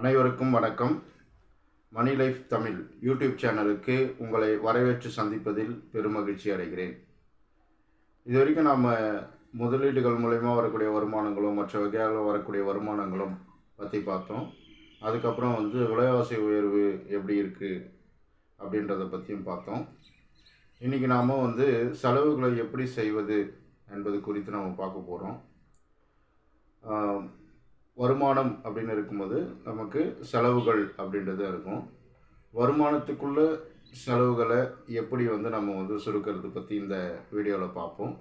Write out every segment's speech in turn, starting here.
அனைவருக்கும் வணக்கம். மணி life Tamil YouTube சேனலுக்கு உங்களை வரவேற்று சந்திப்பதில் பெருமகிழ்ச்சி அடைகிறேன். இது வரைக்கும் நாம் முதலீடுகள் மூலயமா வரக்கூடிய வருமானங்களும் மற்ற வகையாக வரக்கூடிய வருமானங்களும் பற்றி பார்த்தோம். அதுக்கப்புறம் வந்து விலைவாசி உயர்வு எப்படி இருக்குது அப்படின்றத பற்றியும் பார்த்தோம். இன்றைக்கி நாம் வந்து செலவுகளை எப்படி செய்வது என்பது குறித்து நம்ம பார்க்க போகிறோம் வருமானம் அப்படின்னு இருக்கும்போது நமக்கு செலவுகள் அப்படின்றது இருக்கும். வருமானத்துக்குள்ள செலவுகளை எப்படி வந்து நம்ம வந்து சுருக்கிறது பற்றி இந்த வீடியோவில் பார்ப்போம்.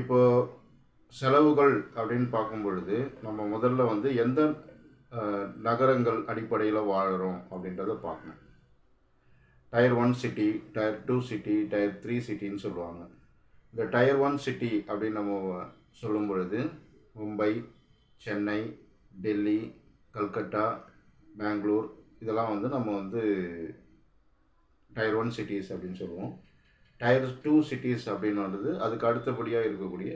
இப்போ செலவுகள் அப்படின்னு பார்க்கும் பொழுது நம்ம முதல்ல வந்து எந்த நகரங்கள் அடிப்படையில் வாழ்கிறோம் அப்படின்றத பார்க்கணும். Tier one city tier two city tier three சிட்டின்னு சொல்லுவாங்க. இந்த டயர் ஒன் சிட்டி அப்படின்னு நம்ம சொல்லும் பொழுது மும்பை சென்னை டெல்லி கல்கட்டா பெங்களூர். இதெல்லாம் வந்து நம்ம வந்து டயர் ஒன் சிட்டிஸ் அப்படின்னு சொல்லுவோம். டயர் டூ சிட்டிஸ் அப்படின்னு வந்தது. அதுக்கு அடுத்தபடியாக இருக்கக்கூடிய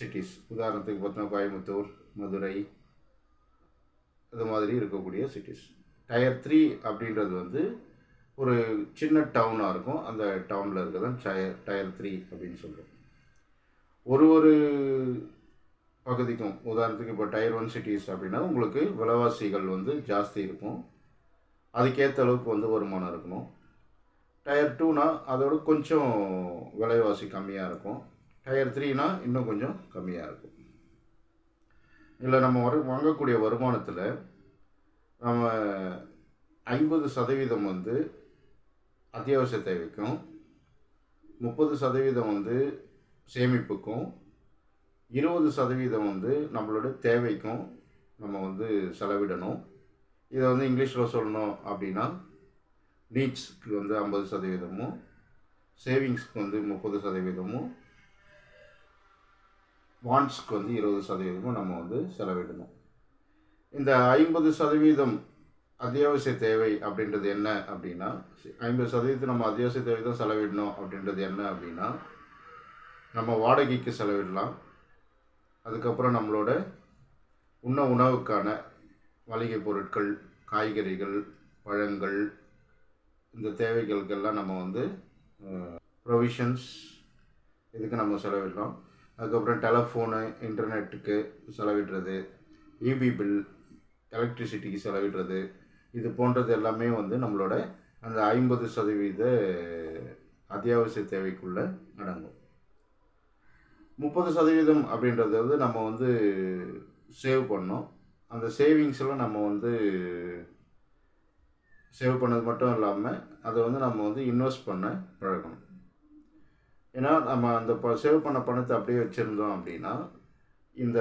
சிட்டிஸ் உதாரணத்துக்கு பார்த்தோம்னா கோயம்புத்தூர் மதுரை இது மாதிரி இருக்கக்கூடிய சிட்டிஸ் டயர் த்ரீ அப்படின்றது வந்து ஒரு சின்ன டவுனாக இருக்கும். அந்த டவுனில் இருக்கிறதான் டயர் டயர் த்ரீ அப்படின்னு சொல்கிறோம் ஒரு ஒரு பகுதிக்கும். உதாரணத்துக்கு இப்போ டயர் ஒன் சிட்டிஸ் அப்படின்னா உங்களுக்கு விலைவாசிகள் வந்து ஜாஸ்தி இருக்கும். அதுக்கேற்ற அளவுக்கு வந்து வருமானம் இருக்கணும். டயர் டூனா அதோட கொஞ்சம் விலைவாசி கம்மியாக இருக்கும். டயர் த்ரீனா இன்னும் கொஞ்சம் கம்மியாக இருக்கும். இல்லை நம்ம வர வாங்கக்கூடிய வருமானத்தில் நம்ம ஐம்பது சதவீதம் வந்து அத்தியாவசிய தேவைக்கும் முப்பது சதவீதம் வந்து சேமிப்புக்கும் இருபது சதவீதம் வந்து நம்மளோட தேவைக்கும் நம்ம வந்து செலவிடணும். இதை வந்து இங்கிலீஷில் சொல்லணும் அப்படின்னா நீட்ஸ்க்கு வந்து ஐம்பது சதவீதமும் சேவிங்ஸ்க்கு வந்து முப்பது சதவீதமும் வாண்ட்ஸ்க்கு வந்து இருபது சதவீதமும் நம்ம வந்து செலவிடணும். இந்த ஐம்பது சதவீதம் அத்தியாவசிய தேவை அப்படின்றது என்ன அப்படின்னா ஐம்பது சதவீதம் நம்ம அத்தியாவசிய தேவை தான் செலவிடணும் அப்படின்றது என்ன அப்படின்னா நம்ம வாடகைக்கு செலவிடலாம். அதுக்கப்புறம் நம்மளோட உண்ண உணவுக்கான மளிகை பொருட்கள் காய்கறிகள் பழங்கள் இந்த தேவைகளுக்கெல்லாம் நம்ம வந்து ப்ரொவிஷன்ஸ் இதுக்கு நம்ம செலவிடுறோம். அதுக்கப்புறம் டெலஃபோனு இன்டர்நெட்டுக்கு செலவிடுறது இபி பில் எலக்ட்ரிசிட்டிக்கு செலவிடுறது இது போன்றது எல்லாமே வந்து நம்மளோட அந்த ஐம்பது சதவீத அத்தியாவசிய தேவைக்குள்ளே அடங்கும். முப்பது சதவீதம் அப்படின்றது வந்து நம்ம வந்து சேவ் பண்ணோம். அந்த சேவிங்ஸில் நம்ம வந்து சேவ் பண்ணது மட்டும் இல்லாமல் அதை வந்து நம்ம வந்து இன்வெஸ்ட் பண்ண பழகணும். ஏன்னா நம்ம அந்த ப சேவ் பண்ண பணத்தை அப்படியே வச்சுருந்தோம் அப்படின்னா இந்த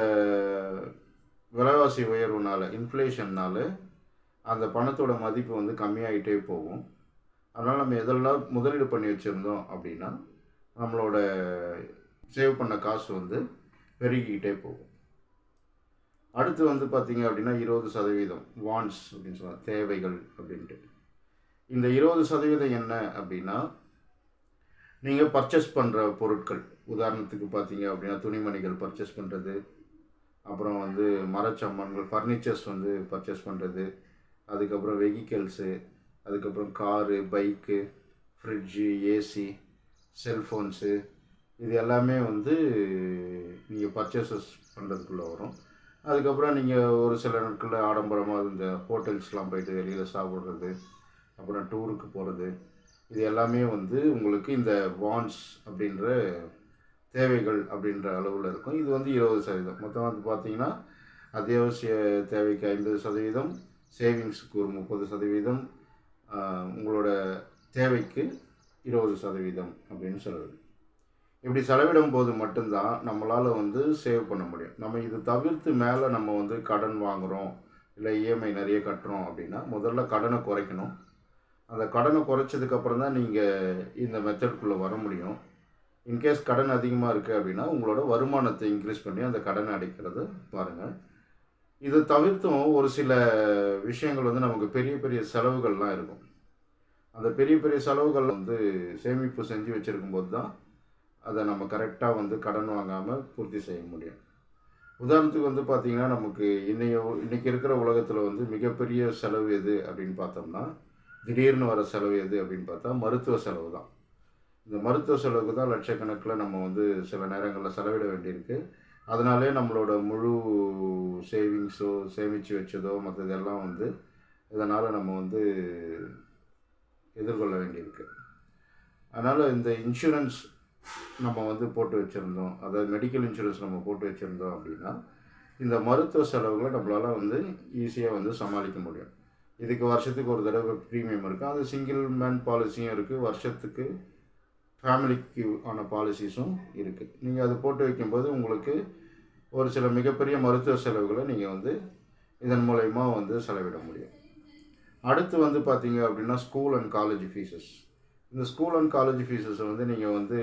விலைவாசி உயர்வுனால இன்ஃப்ளேஷன்னால் அந்த பணத்தோட மதிப்பு வந்து கம்மியாகிட்டே போகும். அதனால் நம்ம எதெல்லாம் முதலீடு பண்ணி வச்சுருந்தோம் அப்படின்னா நம்மளோட சேவ் பண்ண காசு வந்து பெருகிக்கிட்டே போகும். அடுத்து வந்து பார்த்தீங்க அப்படின்னா இருபது சதவீதம் வான்ஸ் அப்படின்னு சொல்லலாம் தேவைகள் அப்படின்ட்டு. இந்த இருபது சதவீதம் என்ன அப்படின்னா நீங்கள் பர்ச்சேஸ் பண்ணுற பொருட்கள். உதாரணத்துக்கு பார்த்தீங்க அப்படின்னா துணிமணிகள் பர்ச்சேஸ் பண்ணுறது அப்புறம் வந்து மரச்சாமான்கள் ஃபர்னிச்சர்ஸ் வந்து பர்ச்சேஸ் பண்ணுறது அதுக்கப்புறம் வெஹிக்கிள்ஸு அதுக்கப்புறம் car bike fridge AC cellphones இது எல்லாமே வந்து நீங்கள் பர்ச்சேசஸ் பண்ணுறதுக்குள்ளே வரும். அதுக்கப்புறம் நீங்கள் ஒரு சில நாட்களில் ஆடம்பரமாக இந்த ஹோட்டல்ஸ்லாம் போயிட்டு வெளியில் சாப்பிட்றது அப்புறம் டூருக்கு போகிறது இது எல்லாமே வந்து உங்களுக்கு இந்த வான்ஸ் அப்படின்ற தேவைகள் அப்படின்ற அளவில் இருக்கும். இது வந்து இருபது சதவீதம். மொத்தம் வந்து பார்த்தீங்கன்னா அத்தியாவசிய தேவைக்கு ஐம்பது சதவீதம் சேவிங்ஸுக்கு ஒரு முப்பது சதவீதம் உங்களோட தேவைக்கு இருபது சதவீதம் அப்படின்னு சொல்லுது இப்படி செலவிடும் போது மட்டும்தான் நம்மளால் வந்து சேவ் பண்ண முடியும். நம்ம இது தவிர்த்து மேலே நம்ம வந்து கடன் வாங்குகிறோம் இல்லை இஎம்ஐ நிறைய கட்டுறோம் அப்படின்னா முதல்ல கடனை குறைக்கணும். அந்த கடனை குறைச்சதுக்கப்புறம் தான் நீங்கள் இந்த மெத்தட்குள்ளே வர முடியும். இன்கேஸ் கடன் அதிகமாக இருக்குது அப்படின்னா உங்களோட வருமானத்தை இன்க்ரீஸ் பண்ணி அந்த கடனை அடைக்கிறது பாருங்கள் இது தவிர்த்தும் ஒரு சில விஷயங்கள் வந்து நமக்கு பெரிய பெரிய செலவுகள்லாம் இருக்கும். அந்த பெரிய பெரிய செலவுகள் வந்து சேமிப்பு செஞ்சு வச்சுருக்கும் போது தான் அதை நம்ம கரெக்டாக வந்து கடன் வாங்காமல் பூர்த்தி செய்ய முடியும். உதாரணத்துக்கு வந்து பார்த்திங்கன்னா நமக்கு இன்னைய இன்றைக்கி இருக்கிற உலகத்தில் வந்து மிகப்பெரிய செலவு எது அப்படின்னு பார்த்தோம்னா திடீர்னு வர செலவு எது அப்படின்னு பார்த்தா மருத்துவ செலவு தான். இந்த மருத்துவ செலவுக்கு தான் லட்சக்கணக்கில் நம்ம வந்து சில நேரங்களில் செலவிட வேண்டியிருக்கு. அதனாலே நம்மளோட முழு சேவிங்ஸோ சேமித்து வச்சதோ மற்றதெல்லாம் வந்து இதனால் நம்ம வந்து எதிர்கொள்ள வேண்டியிருக்கு. அதனால் இந்த இன்சூரன்ஸ் நம்ம வந்து போட்டு வச்சுருந்தோம். அதாவது மெடிக்கல் இன்சூரன்ஸ் நம்ம போட்டு வச்சுருந்தோம் அப்படின்னா இந்த மருத்துவ செலவுகளை நம்மளால் வந்து ஈஸியாக வந்து சமாளிக்க முடியும். இதுக்கு வருஷத்துக்கு ஒரு தடவை ப்ரீமியம் இருக்குது அது சிங்கிள் மேன் பாலிசியும் இருக்குது வருஷத்துக்கு ஃபேமிலிக்கு ஆன பாலிசிஸும் இருக்குது நீங்கள் அது போட்டு வைக்கும்போது உங்களுக்கு ஒரு சில மிகப்பெரிய மருத்துவ செலவுகளை நீங்கள் வந்து இதன் மூலயமா வந்து செலவிட முடியும். அடுத்து வந்து பார்த்தீங்க அப்படின்னா ஸ்கூல் அண்ட் காலேஜ் ஃபீஸஸ் இந்த ஸ்கூல் அண்ட் காலேஜ் ஃபீஸஸை வந்து நீங்கள் வந்து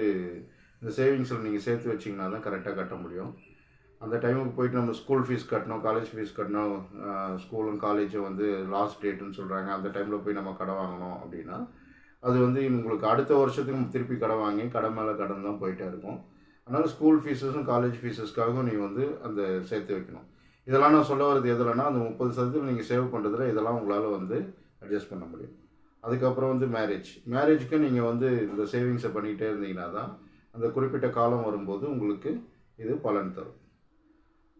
இந்த சேவிங்ஸில் நீங்கள் சேர்த்து வச்சிங்கன்னா தான் கரெக்டாக கட்ட முடியும். அந்த டைமுக்கு போயிட்டு நம்ம ஸ்கூல் ஃபீஸ் கட்டணும் காலேஜ் ஃபீஸ் கட்டணும் ஸ்கூல் அண்ட் காலேஜை வந்து லாஸ்ட் டேட்டுன்னு சொல்கிறாங்க அந்த டைமில் போய் நம்ம கடை வாங்கணும் அப்படின்னா அது வந்து உங்களுக்கு அடுத்த வருஷத்துக்கு திருப்பி கடை வாங்கி கடை மேலே கடன் தான் போயிட்டே இருக்கும். அதனால் ஸ்கூல் ஃபீஸஸும் காலேஜ் ஃபீஸஸ்க்காகவும் நீங்கள் வந்து அந்த சேர்த்து வைக்கணும். இதெல்லாம் நான் சொல்ல வரது எதுலன்னா அந்த முப்பது சதவீதம் நீங்கள் சேவ் பண்ணுறதுல இதெல்லாம் உங்களால் வந்து அட்ஜஸ்ட் பண்ண முடியும். அதுக்கப்புறம் வந்து மேரேஜ் மேரேஜ்க்கு நீங்கள் வந்து இந்த சேவிங்ஸை பண்ணிக்கிட்டே இருந்தீங்கன்னா தான் அந்த குறிப்பிட்ட காலம் வரும்போது உங்களுக்கு இது பலன் தரும்.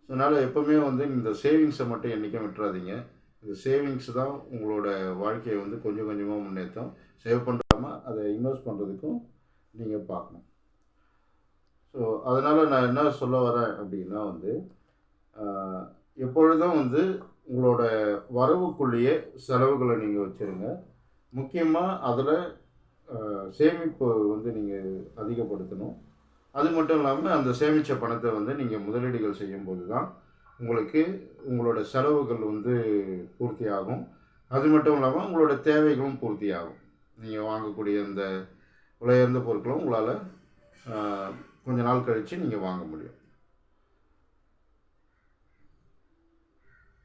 அதனால் எப்போவுமே வந்து இந்த சேவிங்ஸை மட்டும் என்றைக்கும் விட்டுறாதீங்க. இந்த சேவிங்ஸ் தான் உங்களோட வாழ்க்கையை வந்து கொஞ்சம் கொஞ்சமாக முன்னேற்றும் சேவ் பண்ணாமல் அதை இன்வெஸ்ட் பண்ணுறதுக்கும் நீங்கள் பார்க்கணும். ஸோ அதனால் நான் என்ன சொல்ல வரேன் அப்படின்னா வந்து எப்பொழுதும் வந்து உங்களோட வரவுக்குள்ளேயே செலவுகளை நீங்கள் வச்சுருங்க. முக்கியமாக அதில் சேமிப்பு வந்து நீங்கள் அதிகப்படுத்தணும். அது மட்டும் இல்லாமல் அந்த சேமித்த பணத்தை வந்து நீங்கள் முதலீடுகள் செய்யும்போது தான் உங்களுக்கு உங்களோட செலவுகள் வந்து பூர்த்தி ஆகும் அது மட்டும் இல்லாமல் உங்களோட தேவைகளும் பூர்த்தி ஆகும் நீங்கள் வாங்கக்கூடிய அந்த உயர்ந்த பொருட்களும் உங்களால் கொஞ்ச நாள் கழித்து நீங்கள் வாங்க முடியும்.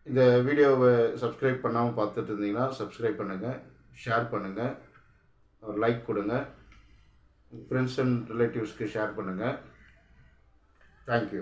இந்த வீடியோவை சப்ஸ்கிரைப் பண்ணாமல் பார்த்துட்டு இருந்தீங்கன்னா சப்ஸ்கிரைப் பண்ணுங்கள் ஷேர் பண்ணுங்கள் ஒரு லைக் கொடுங்க. ஃப்ரெண்ட்ஸ் அண்ட் ரிலேட்டிவ்ஸ்க்கு ஷேர் பண்ணுங்கள் தேங்க்யூ